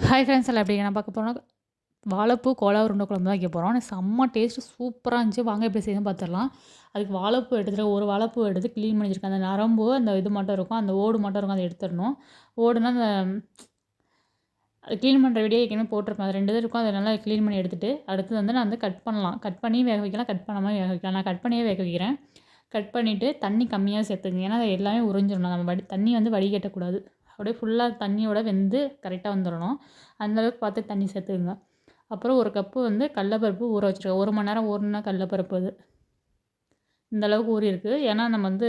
Hi friends எல்லாம் எப்படி நான் பார்க்க போனால் வாழைப்பூ கோலா உருண்டை குழம்பு தான் வைக்க போகிறோம் செம்ம டேஸ்ட்டு சூப்பராக இருந்துச்சு. வாங்க எப்படி செய்யணும் பார்த்துடலாம் அதுக்கு வாழைப்பூ எடுத்துகிட்டு ஒரு வாழைப்பூ எடுத்து க்ளீன் பண்ணி வச்சுருக்கேன் அந்த நரம்பு அந்த இது மட்டும் இருக்கும். அந்த ஓடு மட்டும் இருக்கும். அதை எடுத்துடணும். ஓடுனா அந்த அது க்ளீன் பண்ணுற வீடியோ ஏற்கனவே போட்டிருப்பேன். அது ரெண்டு தான் இருக்கும். அதை நல்லா க்ளீன் பண்ணி எடுத்துகிட்டு அடுத்து வந்து நான் வந்து கட் பண்ணலாம். கட் பண்ணி வேக வைக்கலாம். கட் பண்ணாமல் வேக வைக்கலாம். நான் கட் பண்ணியே வேக வைக்கிறேன். கட் பண்ணிவிட்டு தண்ணி கம்மியாக சேர்த்துங்க ஏன்னா அது எல்லாமே உறிஞ்சிடணும் நம்ம வடி தண்ணி வந்து வடிகட்டக்கூடாது. அப்படியே ஃபுல்லாக தண்ணியோட வெந்து கரெக்டாக வந்துடணும். அந்தளவுக்கு பார்த்து தண்ணி சேர்த்துக்குங்க. அப்புறம் ஒரு கப்பு வந்து கடலப்பருப்பு ஊற வச்சுருக்கேன் ஒரு மணி நேரம் ஊறினா கடலப்பருப்பு அது. இந்த அளவுக்கு ஊறி இருக்குது ஏன்னா நம்ம வந்து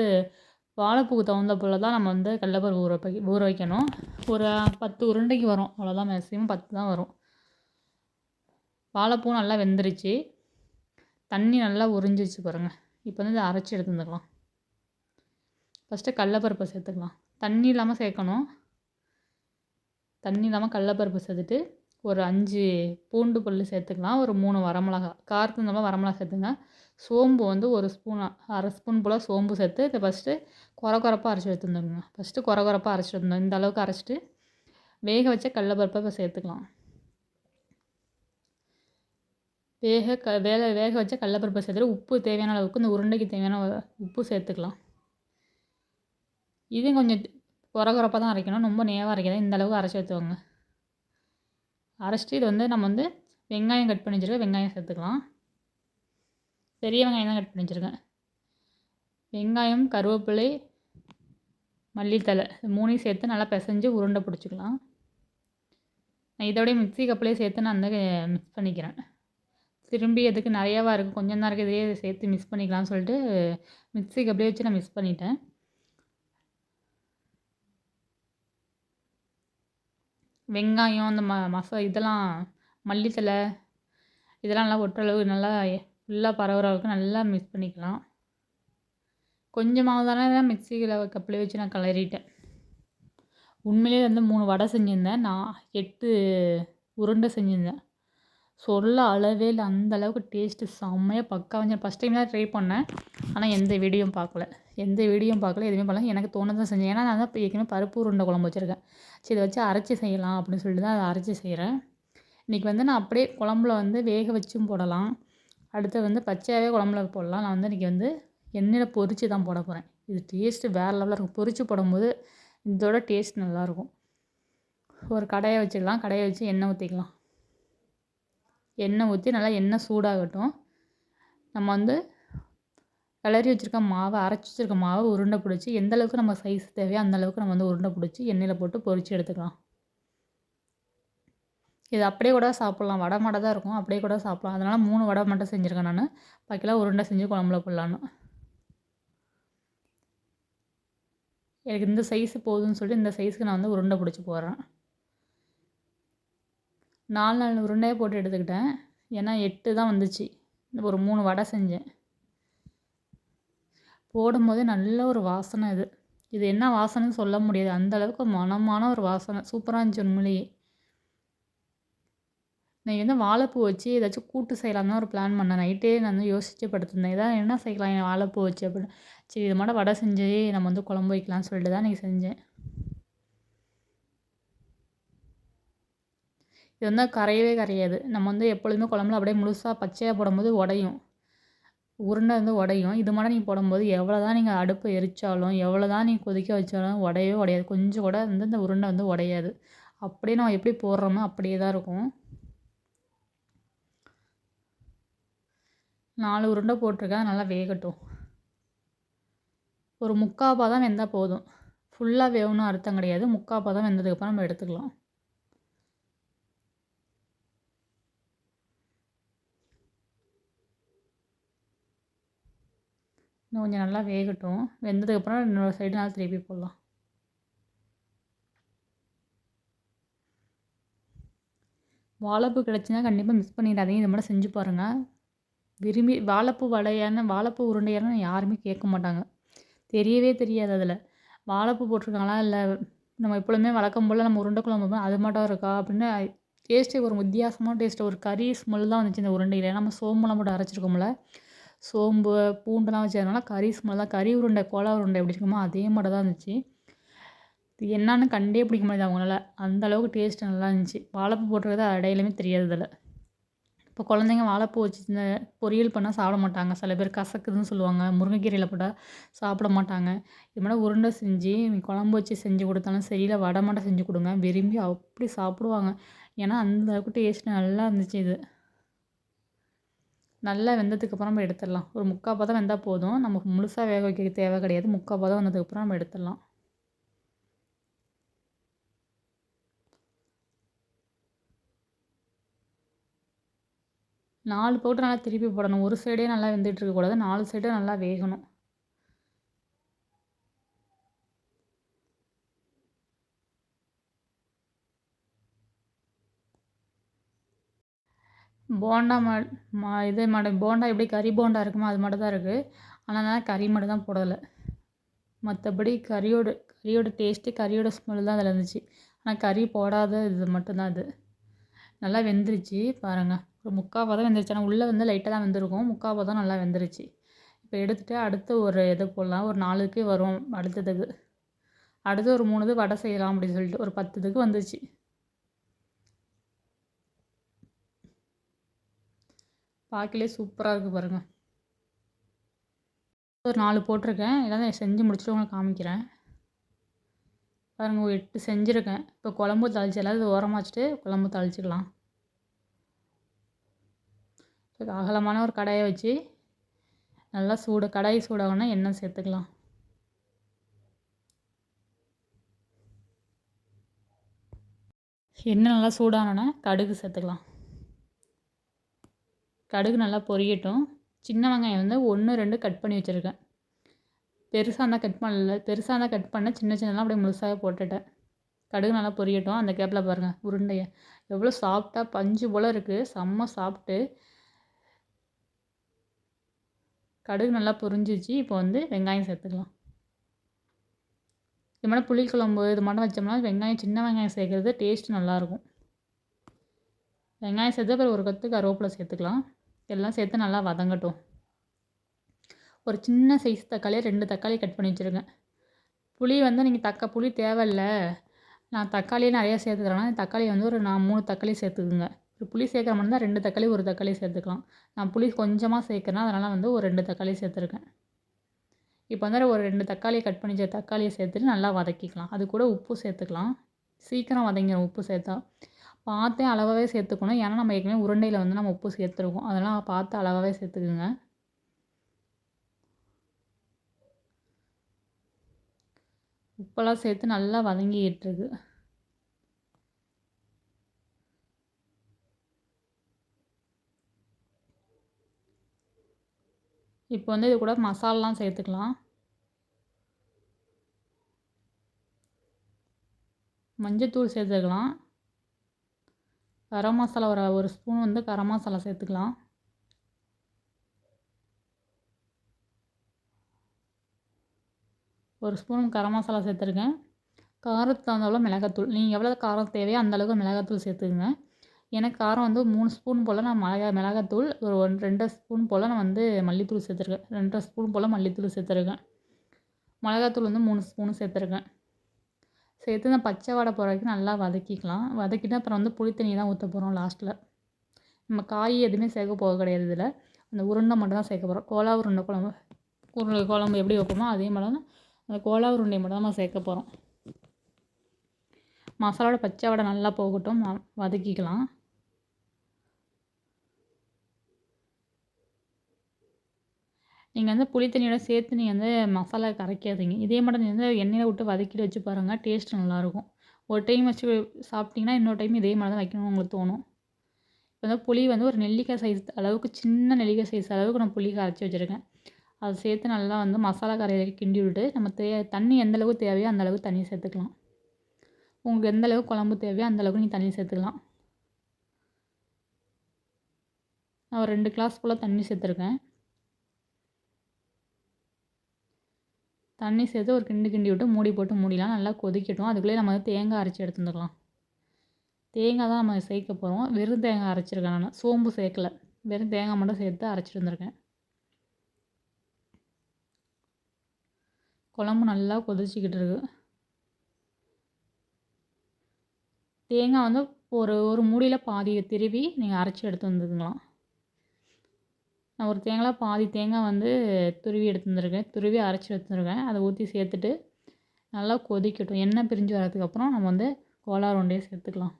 வாழைப்பூக்கு தகுந்த போல் தான் நம்ம வந்து கடலப்பருப்பு ஊற வை ஊற வைக்கணும். ஒரு பத்து உருண்டைக்கு வரும். அவ்வளோதான் மேக்ஸிமம் பத்து தான் வரும். வாழைப்பூ நல்லா வெந்துருச்சு. தண்ணி நல்லா உறிஞ்சிச்சு பாருங்கள் இப்போ வந்து இதை அரைச்சி எடுத்து வந்துக்கலாம் ஃபஸ்ட்டு கடலப்பருப்பை சேர்த்துக்கலாம். தண்ணி இல்லாமல் சேர்க்கணும். தண்ணி இல்லாமல் கடலப்பருப்பு சேர்த்துட்டு ஒரு அஞ்சு பூண்டு பல் சேர்த்துக்கலாம். ஒரு மூணு வரமிளகா காரத்துக்கு தகுந்த வரமிளகா சேர்த்துங்க. சோம்பு வந்து ஒரு ஸ்பூன் அரை ஸ்பூன் போல் சோம்பு சேர்த்து இதை ஃபஸ்ட்டு குறை குறப்பாக அரைச்சி எடுத்துருந்துங்க ஃபஸ்ட்டு குறை குறப்பாக அரைச்சி எடுத்துருந்தோம். இந்த அளவுக்கு அரைச்சிட்டு வேக வச்ச கடலப்பருப்பை இப்போ சேர்த்துக்கலாம். வேக க வேக வேக வச்ச கடலப்பருப்பை சேர்த்துட்டு உப்பு தேவையான அளவுக்கு இந்த உருண்டைக்கு தேவையான உப்பு சேர்த்துக்கலாம். இதையும் கொஞ்சம் குறை தான் அரைக்கணும். ரொம்ப நேவாக அரைக்காது இந்த அளவுக்கு அரைச்சி எடுத்துக்கோங்க அரைச்சிட்டு இது வந்து நம்ம வந்து வெங்காயம் கட் பண்ணி வச்சுருக்கேன் வெங்காயம் சேர்த்துக்கலாம். பெரிய வெங்காயம் தான் கட் பண்ணி வச்சுருக்கேன். வெங்காயம் கருவேப்பிலை மல்லித்தலை மூணையும் சேர்த்து நல்லா பிசைஞ்சு உருண்டை பிடிச்சிக்கலாம். நான் இதோடய மிக்ஸி கப்பிலே சேர்த்து நான் வந்து மிக்ஸ் பண்ணிக்கிறேன். திரும்பி எதுக்கு நிறையாவாக இருக்குது கொஞ்சம் தான் இருக்குது இதையே சேர்த்து மிக்ஸ் பண்ணிக்கலாம்னு சொல்லிட்டு மிக்ஸி கப்பிலே வச்சு நான் மிக்ஸ் பண்ணிட்டேன். வெங்காயம் அந்த ம மசா இதெல்லாம் மல்லித்தழை இதெல்லாம் நல்லா ஒட்டுற நல்லா ஃபுல்லாக பரவுற அளவுக்கு நல்லா மிக்ஸ் பண்ணிக்கலாம். கொஞ்சமாக தானே தான் மிக்சியில் கப்பில் வச்சு நான் கிளறிட்டேன் உண்மையிலே வந்து மூணு வடை செஞ்சுருந்தேன். நான் எட்டு உருண்டை செஞ்சுருந்தேன். சொல்ல அளவே இல்லை. அந்த அளவுக்கு டேஸ்ட்டு செம்மையாக பக்கா வந்து ஃபஸ்ட் டைம் தான் ட்ரை பண்ணேன். ஆனால் எந்த வீடியோவும் பார்க்கல. எந்த வீடியோவும் பார்க்கல. எதுவுமே பண்ணல. எனக்கு தோணுதான் செஞ்சேன். ஏன்னா நான் தான் இப்போ ஏற்கனவே பருப்பு உருண்டை குழம்பு வச்சுருக்கேன். சரி இதை வச்சு அரைச்சி செய்யலாம் அப்படின்னு சொல்லிட்டு தான் அதை அரைச்சி செய்கிறேன் இன்றைக்கி வந்து நான் அப்படியே குழம்புல வந்து வேக வச்சும் போடலாம். அடுத்து வந்து பச்சையாகவே குழம்புல போடலாம். நான் வந்து இன்றைக்கி வந்து எண்ணெயில் பொரித்து தான் போட போகிறேன் இது டேஸ்ட்டு வேறு லெவலில் இருக்கும். பொரித்து போடும்போது இதோட டேஸ்ட் நல்லாயிருக்கும் ஒரு கடையை வச்சுக்கலாம் கடையை வச்சு எண்ணெய் ஊற்றிக்கலாம் எண்ணெய் ஊற்றி நல்லா எண்ணெய் சூடாகட்டும். நம்ம வந்து கிளறி வச்சுருக்க மாவை அரைச்சி வச்சுருக்க மாவை உருண்டை பிடிச்சி எந்த அளவுக்கு நம்ம சைஸ் தேவையோ அந்த அளவுக்கு நம்ம வந்து உருண்டை பிடிச்சி எண்ணெயில் போட்டு பொரித்து எடுத்துக்கலாம். இது அப்படியே கூட சாப்பிட்லாம். வடை மாடை தான் இருக்கும். அப்படியே கூட சாப்பிட்லாம். அதனால் மூணு வடை மட்டும் செஞ்சுருக்கேன் நான். பாக்கிலாம் உருண்டை செஞ்சு குழம்புல போடலான்னு. எனக்கு இந்த சைஸு போதும்னு சொல்லிட்டு இந்த சைஸுக்கு நான் வந்து உருண்டை பிடிச்சி போடுறேன். நாலு நாலு உருண்டையே போட்டு எடுத்துக்கிட்டேன். ஏன்னா எட்டு தான் வந்துச்சு. ஒரு மூணு வடை செஞ்சேன். போடும்போதே நல்ல ஒரு வாசனை இது. இது என்ன வாசனைன்னு சொல்ல முடியாது. அந்த அளவுக்கு மனமான ஒரு வாசனை. சூப்பராக இருந்துச்சு உண்மையிலேயே நான் வந்து வாழைப்பூ வச்சு ஏதாச்சும் கூட்டு செய்யலாம் தான் ஒரு பிளான் பண்ணேன். நைட்டே நான் வந்து யோசிச்சு படுத்திருந்தேன். இதான் என்ன செய்யலாம்? என் வாழைப்பூ வச்சு அப்படின்னு சரி இது மாட்ட வடை செஞ்சு நம்ம வந்து குழம்பு வைக்கலாம்னு சொல்லிட்டு தான் இன்றைக்கி செஞ்சேன். இது வந்து கரையவே கரையாது. நம்ம வந்து எப்பொழுதுமே குழம்புல அப்படியே முழுசாக பச்சையாக போடும்போது உடையும். உருண்டை வந்து உடையும். இது மட்டும் நீங்கள் போடும்போது எவ்வளோ தான் நீங்கள் அடுப்பு எரித்தாலும் எவ்வளோ தான் நீங்கள் கொதிக்க வச்சாலும் உடையவே உடையாது. கொஞ்சம் கூட வந்து இந்த உருண்டை வந்து உடையாது. அப்படியே நம்ம எப்படி போடுறோமோ அப்படியே தான் இருக்கும். நாலு உருண்டை போட்டிருக்கேன். நல்லா வேகட்டும். ஒரு முக்கால் பாதம் வெந்தால் போதும். ஃபுல்லாக வேகணும் அர்த்தம் கிடையாது. முக்கால் பாதம் வெந்ததுக்கப்புறம் நம்ம எடுத்துக்கலாம். இன்னும் கொஞ்சம் நல்லா வேகட்டும். வெந்ததுக்கப்புறம் இன்னொரு சைடு நல்லா திருப்பி போடலாம். வாழைப்பூ கிடச்சின்னா கண்டிப்பாக மிஸ் பண்ணிடாதீங்க. இது மட்டும் செஞ்சு பாருங்கள் விரும்பி வாழைப்பூ வடையான வாழைப்பூ உருண்டையான யாருமே கேட்க மாட்டாங்க. தெரியவே தெரியாது அதில். வாழைப்பூ போட்டிருக்காங்களா? இல்லை நம்ம எப்பொழுதுமே வழக்கம் போல் நம்ம உருண்டை குழம்பு அது மட்டும் இருக்கா? அப்படின்னு டேஸ்ட்டே ஒரு வித்தியாசமான டேஸ்ட்டு ஒரு கறி ஸ்மெல் தான் வந்துச்சு இந்த உருண்டையில். நம்ம சோம்பெல்லாம் போட்டு அரைச்சிருக்கோம்ல. சோம்பு பூண்டுலாம் வச்சதுனால கறி ஸ்மெல் தான். கறி உருண்டை கோலா உருண்டை எப்படி இருக்குமோ அதே மாதிரி தான் இருந்துச்சு. இது கண்டே பிடிக்க முடியாது அவங்களால. அந்த அளவுக்கு டேஸ்ட் நல்லா இருந்துச்சு. வாழைப்பூ போட்டிருக்கிறது அடையிலுமே தெரியாது இப்போ குழந்தைங்க வாழைப்பூ வச்சு இந்த பொரியல் பண்ணால் சாப்பிட மாட்டாங்க. சில பேர் கசக்குதுன்னு சொல்லுவாங்க. முருங்கைக்கீரையில் போட்டால் சாப்பிட மாட்டாங்க. இது மாதிரி உருண்டை செஞ்சு குழம்பு வச்சு செஞ்சு கொடுத்தாலும் சரி இல்லை வடை மட்டும் செஞ்சு கொடுங்க. விரும்பி அப்படி சாப்பிடுவாங்க. ஏன்னா அந்த அளவுக்கு டேஸ்ட் நல்லா இருந்துச்சு இது. நல்லா வெந்ததுக்கப்புறம் நம்ம எடுத்துடலாம். ஒரு முக்கால் பதம் வெந்தால் போதும். நமக்கு முழுசாக வேக வைக்க தேவை கிடையாது. முக்கால் பதம் வந்ததுக்கப்புறம் நம்ம எடுத்துடலாம். நாலு போட்டு நல்லா திருப்பி போடணும். ஒரு சைடே நல்லா வெந்துட்டு இருக்கக்கூடாது. நாலு சைடும் நல்லா வேகணும். போண்டா மா மா இது மாட போண்டா எப்படி கறி போண்டா இருக்குமோ அது மட்டும் தான் இருக்குது ஆனால் நான் கறி மட்டும் தான் போடலை. மற்றபடி கறியோட கறியோட டேஸ்ட்டு கறியோட ஸ்மெல் தான் அதில் இருந்துச்சு. ஆனால் கறி போடாத இது மட்டும்தான் இது நல்லா வெந்துருச்சு பாருங்கள் ஒரு முக்கால் பதம் வெந்துருச்சு. ஆனால் உள்ளே வந்து லைட்டாக தான் வெந்திருக்கும். முக்கால் பதம் நல்லா வெந்துருச்சு. இப்போ எடுத்துகிட்டு அடுத்து ஒரு இது போடலாம். ஒரு நாலுக்கு வரும் அடுத்ததுக்கு. அடுத்து ஒரு மூணு இது வடை செய்யலாம் அப்படின்னு சொல்லிட்டு ஒரு பத்து இதுக்கு வந்துச்சு பார்க்கலே சூப்பராக இருக்குது பாருங்கள் ஒரு நாலு போட்டிருக்கேன். எல்லாம் செஞ்சு முடிச்சுட்டு உங்களுக்கு காமிக்கிறேன். பாருங்கள் ஒரு எட்டு செஞ்சுருக்கேன். இப்போ குழம்பு தாளிச்சு எல்லாத்தையும் ஓரமாக வச்சுட்டு குழம்பு தாளிச்சிக்கலாம் அகலமான ஒரு கடாயை வச்சு நல்லா சூடு கடாய் சூடாகணுன்னா எண்ணெய் சேர்த்துக்கலாம். எண்ணெய் நல்லா சூடானோன்னா கடுகு சேர்த்துக்கலாம். கடுகு நல்லா பொரியட்டும். சின்ன வெங்காயம் வந்து ஒன்று ரெண்டு கட் பண்ணி வச்சுருக்கேன். பெருசாக இருந்தால் கட் பண்ணல பெருசாக இருந்தால் கட் பண்ண சின்ன சின்னலாம் அப்படியே முழுசாக போட்டுட்டேன். கடுகு நல்லா பொரியட்டும். அந்த கேப்பில் பாருங்கள் உருண்டையை. எவ்வளோ சாஃப்டாக பஞ்சு போல் இருக்குது செம்ம சாப்பிட்டு கடுகு நல்லா பொரிஞ்சிச்சு இப்போ வந்து வெங்காயம் சேர்த்துக்கலாம். இது மாதிரி புளிக்குழம்பு இது மட்டும் வச்சோம்னா வெங்காயம் சின்ன வெங்காயம் சேர்க்குறது டேஸ்ட் நல்லாயிருக்கும் வெங்காயம் சேர்த்து அப்புறம் ஒரு கற்று கருவேப்பிலை சேர்த்துக்கலாம். எல்லாம் சேர்த்து நல்லா வதங்கட்டும். ஒரு சின்ன சைஸ் தக்காளியை ரெண்டு தக்காளி கட் பண்ணி வச்சுருக்கேன். புளி வந்து நீங்கள் தக்க புளி தேவையில்ல. நான் தக்காளியே நிறையா சேர்த்துக்கிறேன்னா தக்காளி வந்து ஒரு நான் மூணு தக்காளி சேர்த்துக்குங்க. ஒரு புளி சேர்க்குற மாதிரி இருந்தால் ரெண்டு தக்காளி ஒரு தக்காளி சேர்த்துக்கலாம். நான் புளி கொஞ்சமாக சேர்க்குறேன் அதனால் வந்து ஒரு ரெண்டு தக்காளி சேர்த்துருக்கேன். இப்போ வந்து ஒரு ரெண்டு தக்காளியை கட் பண்ணி தக்காளியை சேர்த்துட்டு நல்லா வதக்கிக்கலாம். அது கூட உப்பு சேர்த்துக்கலாம். சீக்கிரம் வதங்கிடும் உப்பு சேர்த்தா. பார்த்து அளவாகவே சேர்த்துக்கணும். ஏன்னா நம்ம ஏற்கனவே உருண்டையில் வந்து நம்ம உப்பு சேர்த்துருக்கோம். அதெல்லாம் பார்த்து அளவாகவே சேர்த்துக்குங்க. உப்பெல்லாம் சேர்த்து நல்லா வதங்கிட்டுருக்கு இப்போ வந்து இது கூட மசாலாலாம் சேர்த்துக்கலாம். மஞ்சத்தூள் சேர்த்துக்கலாம். கரம் மசாலா ஒரு ஒரு ஸ்பூன் வந்து கரம் மசாலா சேர்த்துக்கலாம். ஒரு ஸ்பூன் கரம் மசாலா சேர்த்துருக்கேன். காரத்துக்கு தகுந்தளவு மிளகாத்தூள். நீங்கள் எவ்வளோ காரம் தேவையோ அந்தளவுக்கு மிளகாத்தூள் சேர்த்துக்குங்க. எனக்கு காரம் வந்து மூணு ஸ்பூன் போல் நான் மிளகா மிளகாத்தூள் ஒரு ஒன் ரெண்டு ஸ்பூன் போல் நான் வந்து மல்லித்தூள் சேர்த்துருக்கேன். ரெண்டரை ஸ்பூன் போல் மல்லித்தூள் சேர்த்துருக்கேன். மிளகாத்தூள் வந்து மூணு ஸ்பூன் சேர்த்துருக்கேன். சேர்த்து இந்த பச்சை வடை போகிற வரைக்கும் நல்லா வதக்கிக்கலாம். வதக்கிட்டு அப்புறம் வந்து புளி தண்ணி தான் ஊற்ற போகிறோம் லாஸ்ட்டில் நம்ம காய் எதுவுமே சேர்க்க போக கிடையாது இதில். அந்த உருண்டை மட்டும் தான் சேர்க்க போகிறோம் கோலா உருண்டை குழம்பு உருண்டை குழம்பு எப்படி வைப்போமோ அதே மாதிரி தான் அந்த கோலா உருண்டை மட்டும் தான் நம்ம சேர்க்க போகிறோம் மசாலாவோட பச்சை வடை நல்லா போகட்டும். வதக்கிக்கலாம். நீங்கள் வந்து புளி தண்ணியோட சேர்த்து நீங்கள் வந்து மசாலா கரைக்காதீங்க. இதே மட்டும் நீங்கள் வந்து எண்ணெயில் விட்டு வதக்கிட்டு வச்சு பாருங்கள் டேஸ்ட் நல்லாயிருக்கும். ஒரு டைம் வச்சு சாப்பிட்டிங்கன்னா இன்னொரு டைம் இதே மாதிரி தான் வைக்கணும்னு உங்களுக்கு தோணும். இப்போ வந்து புளி வந்து ஒரு நெல்லிக்காய் சைஸ் அளவுக்கு சின்ன நெல்லிக்காய் சைஸ் அளவுக்கு நான் புளி கரைச்சி வச்சுருக்கேன். அதை சேர்த்து நல்லா வந்து மசாலா கரையை கிண்டி விட்டு நம்ம தே தண்ணி எந்த அளவுக்கு தேவையோ அந்த அளவுக்கு தண்ணி சேர்த்துக்கலாம். உங்களுக்கு எந்த அளவுக்கு குழம்பு தேவையோ அந்த அளவுக்கு நீங்கள் தண்ணி சேர்த்துக்கலாம். நான் ஒரு ரெண்டு கிளாஸ் போல் தண்ணி சேர்த்துருக்கேன். தண்ணி சேர்த்து ஒரு கிண்டு கிண்டி விட்டு மூடி போட்டு மூடிலாம் நல்லா கொதிக்கட்டும். அதுக்குள்ளேயே நம்ம வந்து தேங்காய் அரைச்சி எடுத்துருந்துக்கலாம் தேங்காய் தான் நம்ம சேர்க்க போகிறோம் வெறும் தேங்காய் அரைச்சிருக்கேன் நான். சோம்பு சேர்க்கல. வெறும் தேங்காய் மட்டும் சேர்த்து அரைச்சிட்டு வந்திருக்கேன். குழம்பு நல்லா கொதிச்சிக்கிட்டு இருக்கு. தேங்காய் வந்து ஒரு ஒரு மூடியில் பாதியை திருவி நீங்கள் அரைச்சி எடுத்து வந்துக்கலாம் நான் ஒரு தேங்காய் பாதி தேங்காய் வந்து துருவி எடுத்து வந்திருக்கேன் துருவி அரைச்சி எடுத்துருக்கேன் அதை ஊற்றி சேர்த்துட்டு நல்லா கொதிக்கட்டும். எண்ணெய் பிரிஞ்சு வரதுக்கப்புறம் நம்ம வந்து கோலா உருண்டையை சேர்த்துக்கலாம்.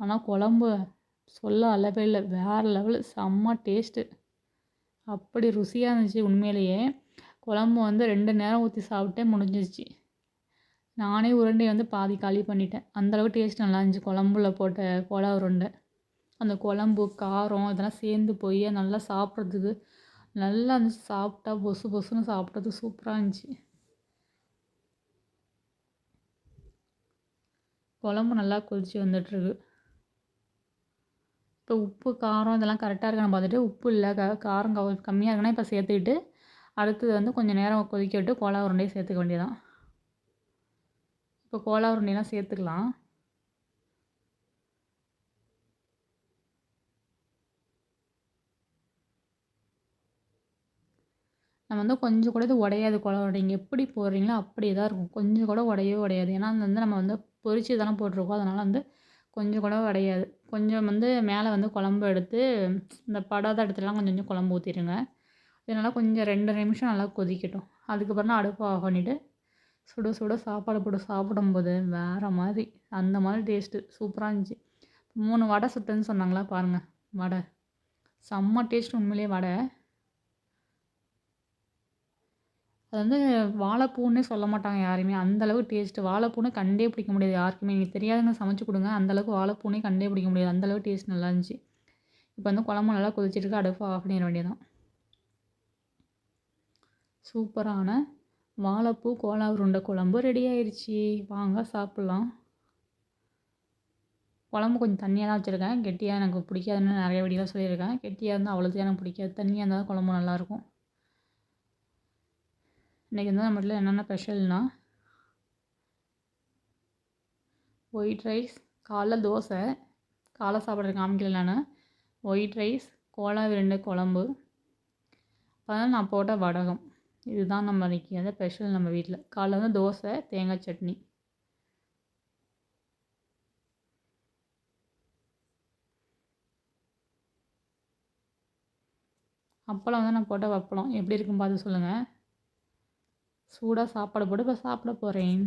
ஆனால் குழம்பு சொல்ல அளவே இல்லை. வேறு லெவலு செம்ம டேஸ்ட்டு அப்படி ருசியாக இருந்துச்சு உண்மையிலேயே. குழம்பு வந்து ரெண்டு நேரம் ஊற்றி சாப்பிட்டே முடிஞ்சிருச்சு. நானே உருண்டையை வந்து பாதி காலி பண்ணிட்டேன். அந்தளவு டேஸ்ட் நல்லா இருந்துச்சு. குழம்புல போட்ட கோலா உருண்டை. அந்த குழம்பு காரம் இதெல்லாம் சேர்ந்து போய் நல்லா சாப்பிட்றதுக்கு நல்லா இருந்துச்சு. சாப்பிட்டா பொசு பொசுன்னு சாப்பிட்றது சூப்பராக இருந்துச்சு. குழம்பு நல்லா கொதிச்சு வந்துட்டுருக்கு. இப்போ உப்பு காரம் இதெல்லாம் கரெக்டாக இருக்கான்னு பார்த்துட்டு உப்பு இல்லை க காரம் கம்மியாக இருக்குன்னா இப்போ சேர்த்துக்கிட்டு அடுத்தது வந்து கொஞ்சம் நேரம் கொதிக்க விட்டு கோலா உருண்டையை சேர்த்துக்க வேண்டியதான் இப்போ கோலா உருண்டையெல்லாம் சேர்த்துக்கலாம். நம்ம வந்து கொஞ்சம் கூட இது உடையாது கோலா நீங்கள் எப்படி போடுறீங்களோ அப்படியே தான் இருக்கும். கொஞ்சம் கூட உடையவே உடையாது. ஏன்னா அது வந்து நம்ம வந்து பொரிச்சு தானே போட்டிருக்கோம். அதனால் வந்து கொஞ்சம் கூட உடையாது. கொஞ்சம் வந்து மேலே வந்து குழம்பு எடுத்து இந்த படாத இடத்துலலாம் கொஞ்சம் கொஞ்சம் குழம்பு ஊற்றிடுங்க இதனால் கொஞ்சம் ரெண்டு நிமிஷம் நல்லா கொதிக்கட்டும். அதுக்கப்புறம் அடுப்பு ஆஃப் பண்ணிவிட்டு சுட சுட சாப்பாடு போட்டு சாப்பிடும்போது வேறு மாதிரி அந்த மாதிரி டேஸ்ட்டு சூப்பராக இருந்துச்சு. மூணு வடை சுட்டேன்னு சொன்னாங்களா பாருங்கள் வடை. செம்ம டேஸ்ட் உண்மையிலேயே வடை. அது வந்து வாழைப்பூன்னே சொல்ல மாட்டாங்க யாருமே அந்தளவு டேஸ்ட்டு வாழைப்பூன்னு கண்டே பிடிக்க முடியாது யாருக்குமே. நீங்கள் தெரியாதுங்க சமைச்சு கொடுங்க அந்தளவுக்கு வாழைப்பூனே கண்டே பிடிக்க முடியாது. அந்தளவு டேஸ்ட் நல்லா இருந்துச்சு. இப்போ வந்து குழம்பு நல்லா கொதிச்சிருக்கு அடுப்பு ஆஃப் பண்ணிட வேண்டியதான் சூப்பரான வாழைப்பூ கோலா உருண்டை குழம்பு ரெடி ஆயிடுச்சு வாங்க சாப்பிட்லாம். குழம்பு கொஞ்சம் தண்ணியாக தான் வச்சுருக்கேன். கெட்டியாக எனக்கு பிடிக்காதுன்னு நிறைய வீடியோவில் சொல்லியிருக்கேன். கெட்டியாக இருந்தால் அவ்வளோத்தையும் எனக்கு பிடிக்காது. தண்ணியாக இருந்தால் குழம்பு நல்லாயிருக்கும். இன்றைக்கி வந்து நம்ம வீட்டில் என்னென்ன ஸ்பெஷல்னால் ஒயிட் ரைஸ் காலைல தோசை காலை சாப்பாடு காமிக்கல நான். ஒயிட் ரைஸ் கோலா விருண்டை குழம்பு. அதனால் நான் போட்ட வடகம். இதுதான் நம்ம இன்றைக்கி வந்து ஸ்பெஷல் நம்ம வீட்டில் காலைல வந்து தோசை தேங்காய் சட்னி. அப்பளம் வந்து நான் போட்ட அப்பளம். எப்படி இருக்கும் பார்த்து சொல்லுங்கள் சூடாக சாப்பாடு போட்டு இப்போ சாப்பிட போகிறேன்